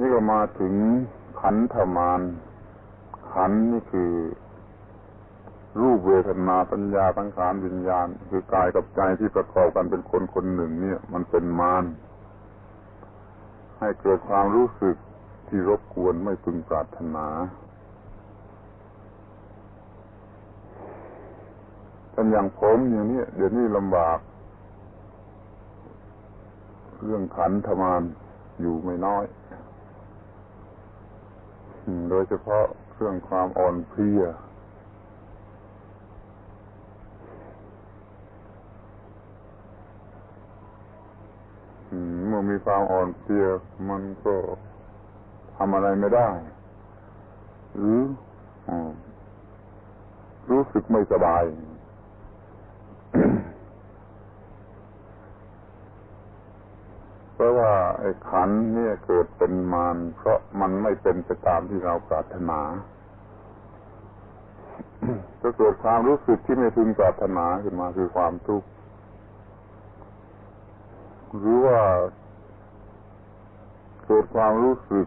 นี่ก็มาถึงขันธมานขันนี่คือ รูปเวทนาปัญญาสังขารวิญญาณ คือกายกับใจที่ประกอบกันเป็นคนคนหนึ่ง เนี่ย มันเป็นมารให้เกิดความรู้สึกที่รบกวนไม่พึงปรารถนาเป็นอย่างผมอย่างนี้เดี๋ยวนี้ลำบาก เรื่องขันธมานอยู่ไม่น้อย โดยเฉพาะเรื่องความอ่อนเพลียเมื่อมีความอ่อนเพลียมันก็ทำอะไรไม่ได้ หรือรู้สึกไม่สบายเพ ราะว่าไอ้ขันเนี่ยเกิดเป็นมารเพราะมันไม่เป็นไปตามที่เราปรารถนาจะเกิดความรู้สึกที่ไม่พึงปรารถนาขึ้นมาคือความทุกข์หรือว่าเกิดความรู้สึก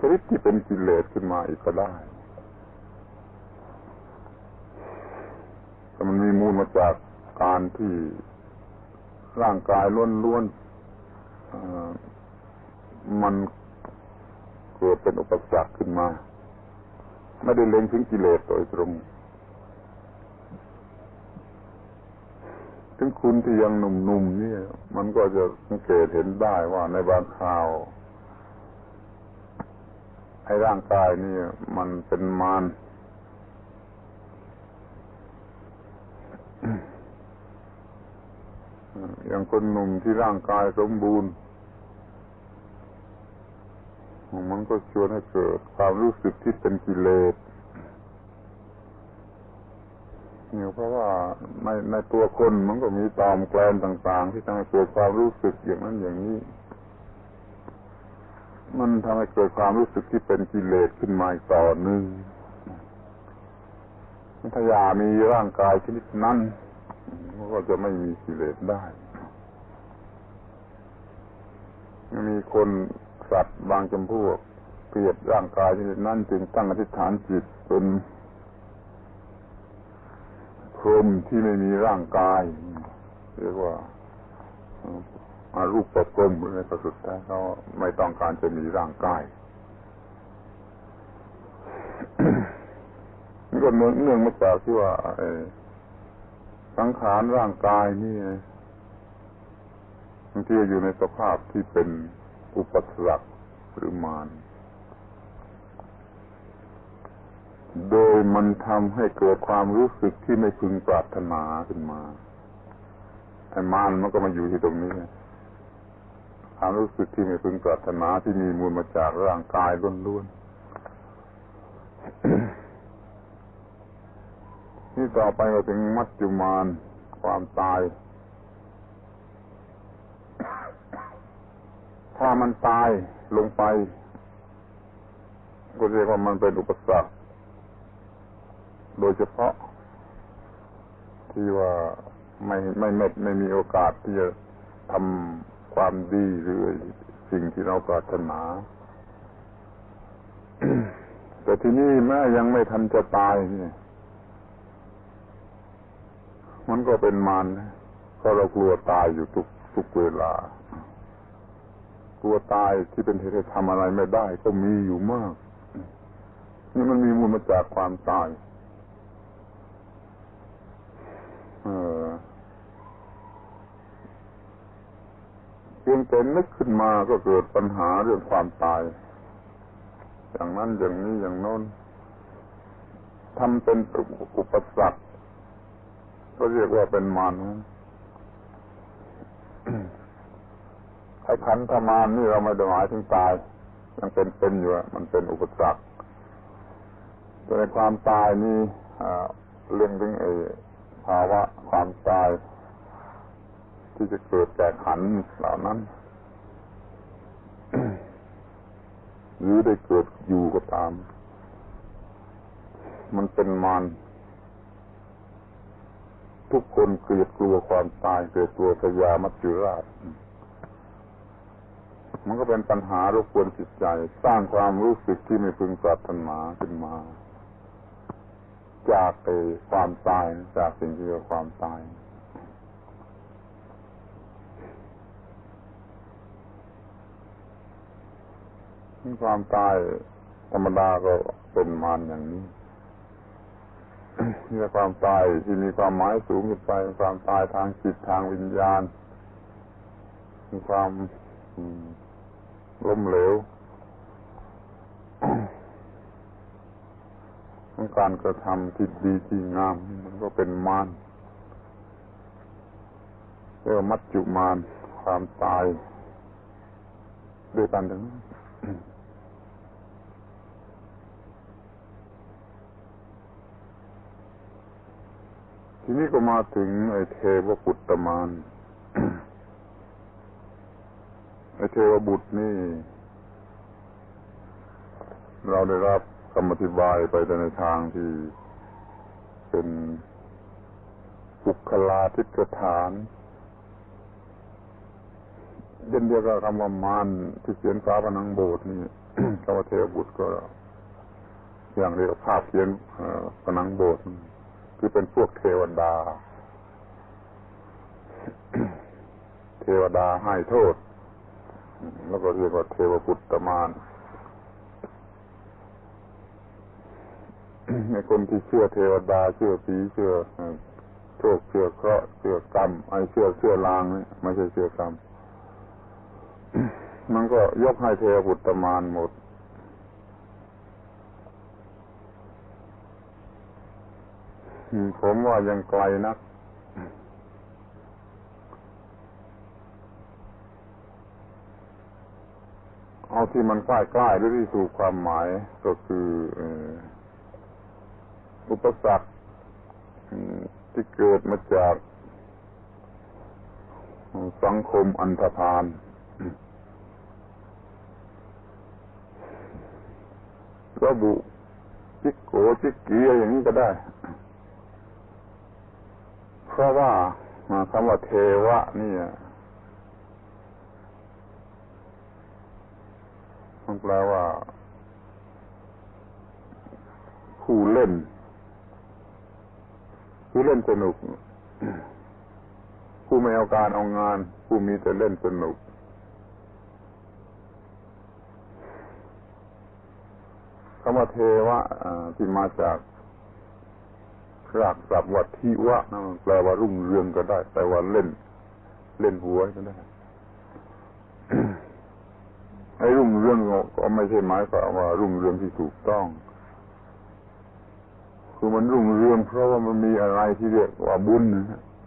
ชนิดที่เป็นกิเลสขึ้นมาอีกก็ได้แต่มันมีมูลมาจากการที่ร่างกายล้วนๆ มันเกิดเป็นอุปสรรคขึ้นมา ไม่ได้เล็งถึงกิเลสโดยตรง ถึงคุณที่ยังหนุ่มๆนี่มันก็จะสังเกตเห็นได้ว่าในบางคราวให้ร่างกายนี่มันเป็นมาร อย่างคนหนุ่มที่ร่างกายสมบูรณ์มันก็ชวนให้เกิดความรู้สึกที่เป็นกิเลสเนี่ยเพราะว่าในในตัวคนมันก็มีตอมแกลนต่าง ๆ ที่ทำให้เกิดความรู้สึกอย่างนั้นอย่างนี้ มันทำให้เกิดความรู้สึกที่เป็นกิเลสขึ้นมาอีกต่อหนึ่งถ้าอยามีร่างกายชนิดนั้น ก็จะไม่มีกิเลสได้ มีคนสัตว์บางจำพวกเกลียดร่างกายชนิดนั้นจึงตั้งอธิษฐานจิตเป็นพรมที่ไม่มีร่างกาย เรียกว่าอารูปประพรมในประสุดท้ายเขาไม่ต้องการจะมีร่างกายนี่ก็เนื่องมาจากที่ว่า สังขารร่างกายนี่บางทีอยู่ในสภาพที่เป็นอุปสรรคหรือมารโดยมันทำให้เกิดความรู้สึกที่ไม่พึงปรารถนาขึ้นมาไอ้มารมันก็มาอยู่ที่ตรงนี้ความรู้สึกที่ไม่พึงปรารถนาที่มีมูลมาจากร่างกายล้วนๆ นี่ต่อไปก็ถึงมัจจุมานความตาย ถ้ามันตายลงไป ก็เรียกว่ามันเป็นอุปสรรค โดยเฉพาะ ที่ว่าไม่ไม่ไม่ไม่มีโอกาสที่จะทำความดีหรือสิ่งที่เราปรารถนา แต่ที่นี่แม้ยังไม่ทันจะตายนี่ มันก็เป็นมารเพราะเรากลัวตายอยู่ทุกทุกเวลา กลัวตายที่เป็นเหตุให้ทำอะไรไม่ได้ ก็มีอยู่มาก นี่มันมีมูลมาจากความตาย เออเพียงแต่นึกขึ้นมาก็เกิดปัญหาเรื่องความตาย อย่างนั้นอย่างนี้อย่างโน้นทำเป็นอุปสรรค ก็เรียกว่าเป็นมารไอ้ขันธมานนี่เราไม่ได้หมายถึงตายยังเป็นเป็นอยู่มันเป็นอุปสรรคแต่ในความตายนี่เรื่องถึงไอ้ภาวะความตาย ที่จะเกิดแก่ขันเหล่านั้นหรือได้เกิดอยู่ก็ตาม มันเป็นมาร ทุกคนเกลียดกลัวความตายเกลียดกลัวพยามัจจุราช มันก็เป็นปัญหารบกวนจิตใจ สร้างความรู้สึกที่ไม่พึงปรารถนาขึ้นมา จากไอ้ความตายจากสิ่งที่เรียกว่าความตายความตายธรรมดาก็เป็นมารอย่างนี้ นี่ความตายที่มีความหมายสูงขึ้นไป ความตายทางจิตทางวิญญาณมีความล้มเหลวของการกระทำที่ดีที่งาม มันก็เป็นมารเรียกว่ามัจจุมารความตายด้วยกันทั้ง ทีนี้ก็มาถึงไอ้เทวปุตตมานไอ้เทวบุตรนี่ เราได้รับคำอธิบายไปในทางที่เป็นบุคลาธิกฐานเด่นเดียวกับคำว่ามานที่เขียนฟ้าผนังโบสถ์นี่คำว่าเทวบุตรก็ อย่างเรียกภาพเขียนผนังโบสถ์ คือเป็นพวกเทวดา เทวดาให้โทษ แล้วก็เรียกว่าเทวปุตตมานในคนที่เชื่อเทวดาเชื่อผีเชื่อโชคเชื่อเคราะห์เชื่อกรรมไอ้เชื่อเชื่อลางนี่ไม่ใช่เชื่อกรรมมันก็ยกให้เทวปุตตมานหมด ผมว่ายังไกลนัก เอาที่มันใกล้ๆหรือที่ถูกความหมายก็คืออุปสรรคที่เกิดมาจากสังคมอันธพาลระบุจิกโกจิกเกียอย่างนี้ก็ได้ ราะว่าคำว่าเทวะนี่มันแปลว่า ผู้เล่น ผู้เล่นสนุก ผู้ไม่เอาการเอางาน ผู้มีแต่เล่นสนุกคำว่าเทวะที่มาจาก รากศัพท์วัทิวะนะแปลว่ารุ่งเรืองก็ได้แปลว่าเล่น เล่นหัวก็ได้ไอ้รุ่งเรืองก็ไม่ใช่หมายความว่ารุ่งเรืองที่ถูกต้อง คือมันรุ่งเรืองเพราะว่ามันมีอะไรที่เรียกว่าบุญ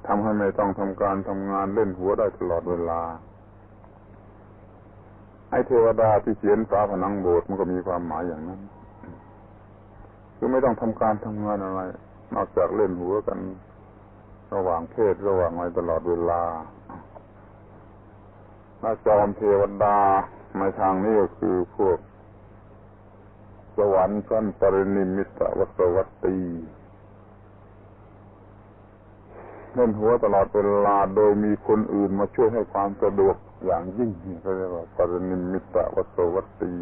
ทำให้ไม่ต้องทำการทำงานเล่นหัวได้ตลอดเวลา ไอ้เทวดาที่เขียนฟ้าผนังโบสถ์มันก็มีความหมายอย่างนั้น คือไม่ต้องทำการทำงานอะไร นอกจากเล่นหัวกัน ระหว่างเพศระหว่างอะไรตลอดเวลานาจอมเทวดาในทางนี้ก็คือพวก สวรรค์ชั้นปรินิมิตวัสวัตตีเล่นหัวตลอดเวลาโดยมีคนอื่นมาช่วยให้ความสะดวกอย่างยิ่งเขาเรียกว่าปรินิมิตวัสวัตตี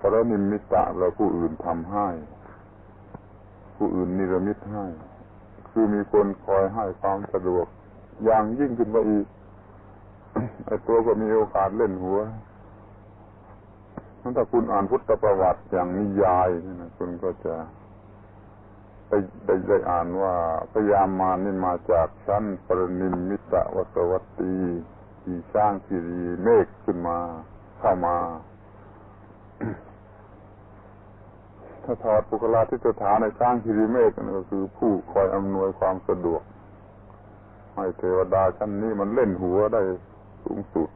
พระนิมิตะเราผู้อื่นทำให้ ผู้อื่นนิรมิตให้ คือมีคนคอยให้ความสะดวก อย่างยิ่งขึ้นไปอีกไอ้ตัวก็มีโอกาสเล่นหัวถ้าคุณอ่านพุทธประวัติอย่างนิยายนี่นะคุณก็จะไปได้ได้อ่านว่าพยามานี่มาจากชั้นปรนิมมิตะวสวัตตีที่สร้างคีรีเมฆขึ้นมา เข้ามา ถ้าถอดปุคลาทิฏฐานในสร้างคิริเมฆนั่นก็คือผู้คอยอำนวยความสะดวก ให้เทวดาชั้นนี้มันเล่นหัวได้สูงสุด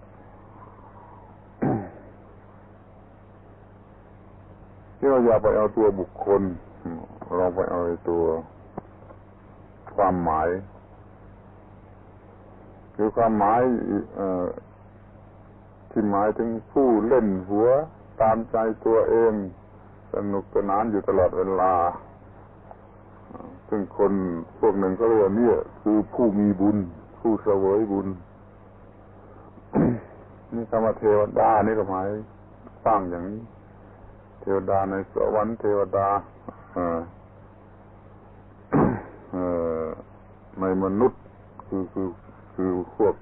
ที่เราอย่าไปเอาตัวบุคคลเราไปเอาตัวความหมาย คือความหมายที่หมายถึงผู้เล่นหัวตามใจตัวเอง สนุกสนานอยู่ตลอดเวลา ซึ่งคนพวกหนึ่งเขาเรียกว่านี่คือผู้มีบุญ ผู้เสวยบุญ นี่คำว่าเทวดานี่ก็หมายฟังอย่างนี้ เทวดาในสวรรค์เทวดาเออในมนุษย์คือคือคือพวก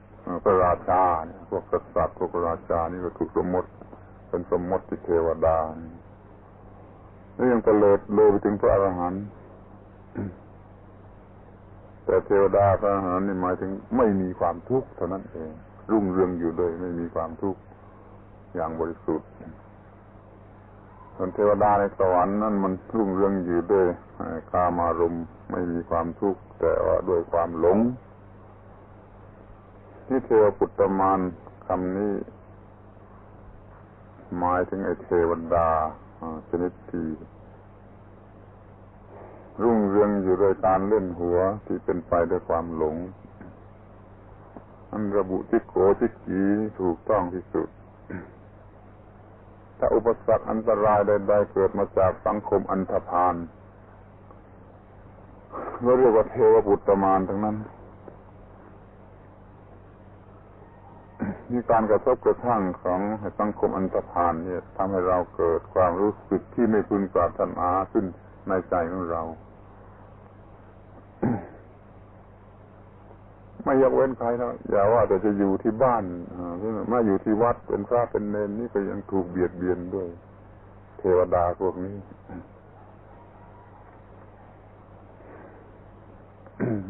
พระราชาเนี่ยพวกกษัตริย์พวกราชานี่ก็ถูกสมมติ เป็นสมมติเทวดานี่ ยังตะเลิดเลยไปถึงพระอรหันต์แต่เทวดาพระอรหันต์นี่หมายถึงไม่มีความทุกข์เท่านั้นเอง รุ่งเรืองอยู่เลยไม่มีความทุกข์อย่างบริสุทธิ์ส่วนเทวดาในสวรรค์นั่นมันรุ่งเรืองอยู่ด้วยกามารมณ์ไม่มีความทุกข์แต่ว่าด้วยความหลงที่เทวปุตตมานคำนี้หมายถึงไอเทวดา ชนิดที่รุ่งเรืองอยู่โดยการเล่นหัวที่เป็นไปด้วยความหลง อันระบุจิโกจิกีถูกต้องที่สุด ถ้าอุปสรรคอันตรายใดๆเกิดมาจากสังคมอันธพาลก็เรียกว่าเทวบุตรมานทั้งนั้น มีการกระทบกระทั่งของสังคมอันธพาลเนี่ยทำให้เราเกิดความรู้สึกที่ไม่พึงปรารถนาขึ้นในใจของเรา ไม่ยกเว้นใครนะอย่าว่าแต่จะอยู่ที่บ้านมาอยู่ที่วัดเป็นพระเป็นเนนนี่ก็ยังถูกเบียดเบียนด้วย เทวดาพวกนี้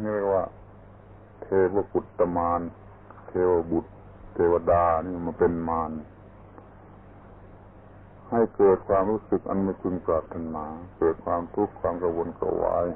นี่เรียกว่า เทวปุตตมาน เทวบุตร เทวดานี่มาเป็นมารให้เกิดความรู้สึกอันไม่พึงปรารถนา เกิดความทุกข์ความกระวนกระวาย